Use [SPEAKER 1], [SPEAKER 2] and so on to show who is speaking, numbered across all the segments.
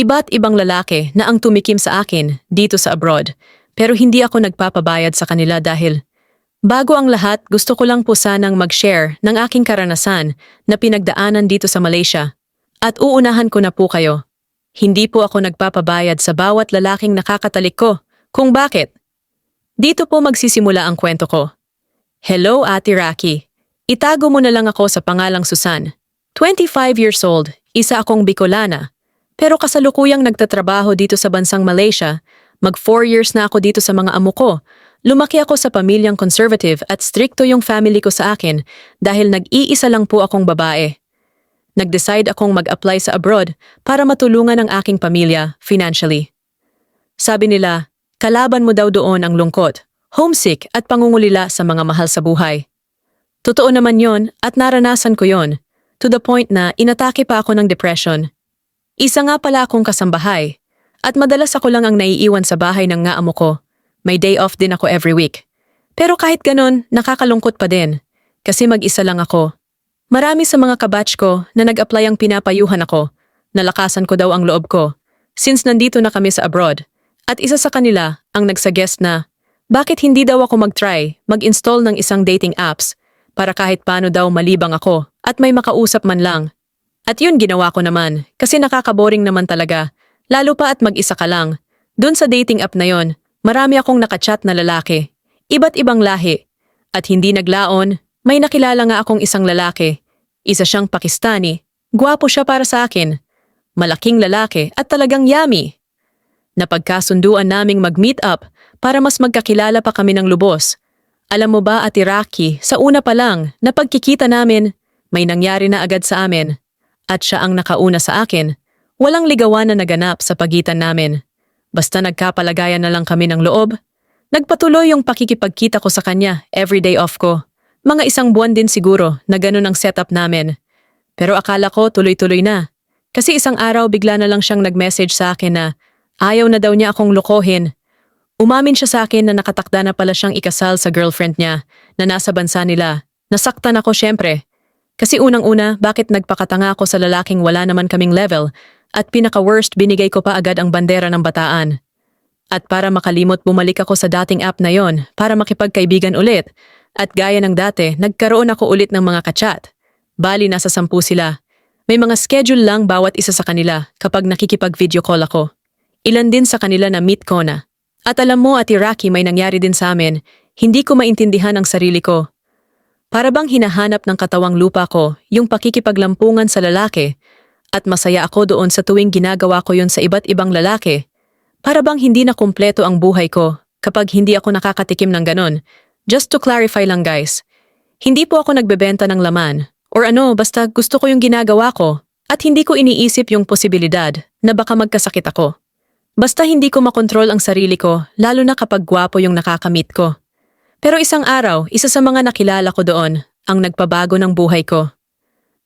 [SPEAKER 1] Iba't ibang lalaki na ang tumikim sa akin dito sa abroad, pero hindi ako nagpapabayad sa kanila dahil bago ang lahat gusto ko lang po sanang mag-share ng aking karanasan na pinagdaanan dito sa Malaysia. At uunahan ko na po kayo. Hindi po ako nagpapabayad sa bawat lalaking nakakatalik ko. Kung bakit? Dito po magsisimula ang kwento ko. Hello, Ate Raki. Itago mo na lang ako sa pangalang Susan. 25 years old, isa akong Bicolana. Pero kasalukuyang nagtatrabaho dito sa bansang Malaysia, mag 4 years na ako dito sa mga amo ko. Lumaki ako sa pamilyang conservative at stricto yung family ko sa akin dahil nag-iisa lang po akong babae. Nag-decide akong mag-apply sa abroad para matulungan ang aking pamilya financially. Sabi nila, kalaban mo daw doon ang lungkot, homesick at pangungulila sa mga mahal sa buhay. Totoo naman yon at naranasan ko yon, to the point na inatake pa ako ng depression. Isa nga pala akong kasambahay, at madalas ako lang ang naiiwan sa bahay ng nga amo ko. May day off din ako every week. Pero kahit ganon, nakakalungkot pa din, kasi mag-isa lang ako. Marami sa mga kabatch ko na nag-apply ang pinapayuhan ako, nalakasan ko daw ang loob ko, since nandito na kami sa abroad. At isa sa kanila ang nagsuggest na, bakit hindi daw ako mag-try, mag-install ng isang dating apps para kahit paano daw malibang ako at may makausap man lang. At yun ginawa ko naman kasi nakakaboring naman talaga, lalo pa at mag-isa ka lang. Doon sa dating app na yon, marami akong nakachat na lalaki, iba't ibang lahi. At hindi naglaon, may nakilala nga akong isang lalaki. Isa siyang Pakistani, gwapo siya para sa akin. Malaking lalaki at talagang yummy. Napagkasunduan naming mag-meet up para mas magkakilala pa kami ng lubos. Alam mo ba, Ate Rocky, sa una pa lang, na pagkikita namin, may nangyari na agad sa amin. At siya ang nakauna sa akin. Walang ligawan na naganap sa pagitan namin. Basta nagkapalagayan na lang kami ng loob. Nagpatuloy yung pakikipagkita ko sa kanya everyday off ko. Mga isang buwan din siguro na ganun ang setup namin. Pero akala ko tuloy-tuloy na. Kasi isang araw bigla na lang siyang nag-message sa akin na ayaw na daw niya akong lokohin. Umamin siya sa akin na nakatakda na pala siyang ikasal sa girlfriend niya na nasa bansa nila. Nasaktan ako syempre. Kasi unang-una, bakit nagpakatanga ako sa lalaking wala naman kaming level at pinaka-worst binigay ko pa agad ang bandera ng bataan. At para makalimot bumalik ako sa dating app na yon para makipagkaibigan ulit. At gaya ng dati, nagkaroon ako ulit ng mga kachat. Bali nasa sampu sila. May mga schedule lang bawat isa sa kanila kapag nakikipag-video call ako. Ilan din sa kanila na meet ko na. At alam mo, Ati Rocky, may nangyari din sa amin. Hindi ko maintindihan ang sarili ko. Para bang hinahanap ng katawang lupa ko yung pakikipaglampungan sa lalaki at masaya ako doon sa tuwing ginagawa ko yun sa iba't ibang lalaki. Para bang hindi na kumpleto ang buhay ko kapag hindi ako nakakatikim ng ganon. Just to clarify lang guys, hindi po ako nagbebenta ng laman or ano basta gusto ko yung ginagawa ko at hindi ko iniisip yung posibilidad na baka magkasakit ako. Basta hindi ko makontrol ang sarili ko, lalo na kapag gwapo yung nakakamit ko. Pero isang araw, isa sa mga nakilala ko doon, ang nagpabago ng buhay ko.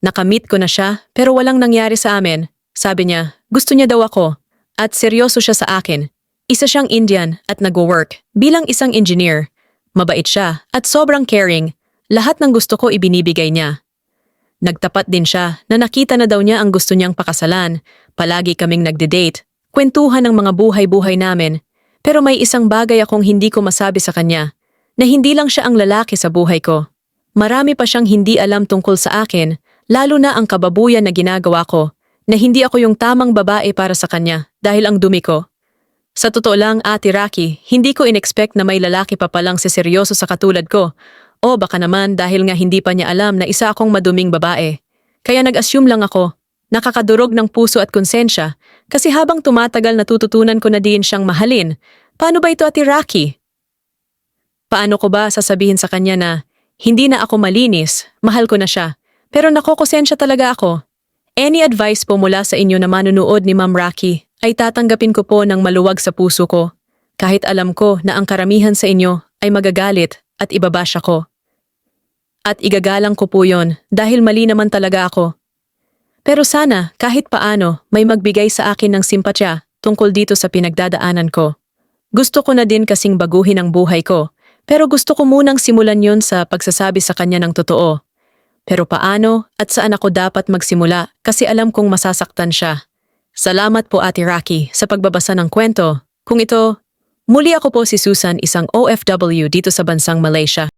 [SPEAKER 1] Nakamit ko na siya, pero walang nangyari sa amin. Sabi niya, gusto niya daw ako. At seryoso siya sa akin. Isa siyang Indian at nagwo-work bilang isang engineer. Mabait siya at sobrang caring. Lahat ng gusto ko ibinibigay niya. Nagtapat din siya na nakita na daw niya ang gusto niyang pakasalan. Palagi kaming nagde-date kwentuhan ng mga buhay-buhay namin, pero may isang bagay akong hindi ko masabi sa kanya, na hindi lang siya ang lalaki sa buhay ko. Marami pa siyang hindi alam tungkol sa akin, lalo na ang kababuyan na ginagawa ko, na hindi ako yung tamang babae para sa kanya dahil ang dumi ko. Sa totoo lang, Ate Rocky, hindi ko inexpect na may lalaki pa palang si seryoso sa katulad ko, o baka naman dahil nga hindi pa niya alam na isa akong maduming babae. Kaya nag-assume lang ako Nakakadurog ng puso at konsensya kasi habang tumatagal natututunan ko na din siyang mahalin. Paano ba ito ati Rocky? Paano ko ba sasabihin sa kanya na hindi na ako malinis, mahal ko na siya, pero nakokosensya talaga ako. Any advice po mula sa inyo na manunood ni Ma'am Rocky ay tatanggapin ko po ng maluwag sa puso ko. Kahit alam ko na ang karamihan sa inyo ay magagalit at ibabash ako. At igagalang ko po yon dahil mali naman talaga ako. Pero sana, kahit paano, may magbigay sa akin ng simpatya tungkol dito sa pinagdadaanan ko. Gusto ko na din kasing baguhin ang buhay ko, pero gusto ko munang simulan yon sa pagsasabi sa kanya ng totoo. Pero paano at saan ako dapat magsimula kasi alam kong masasaktan siya. Salamat po Ate Rocky sa pagbabasa ng kwento. Kung ito, muli ako po si Susan, isang OFW dito sa bansang Malaysia.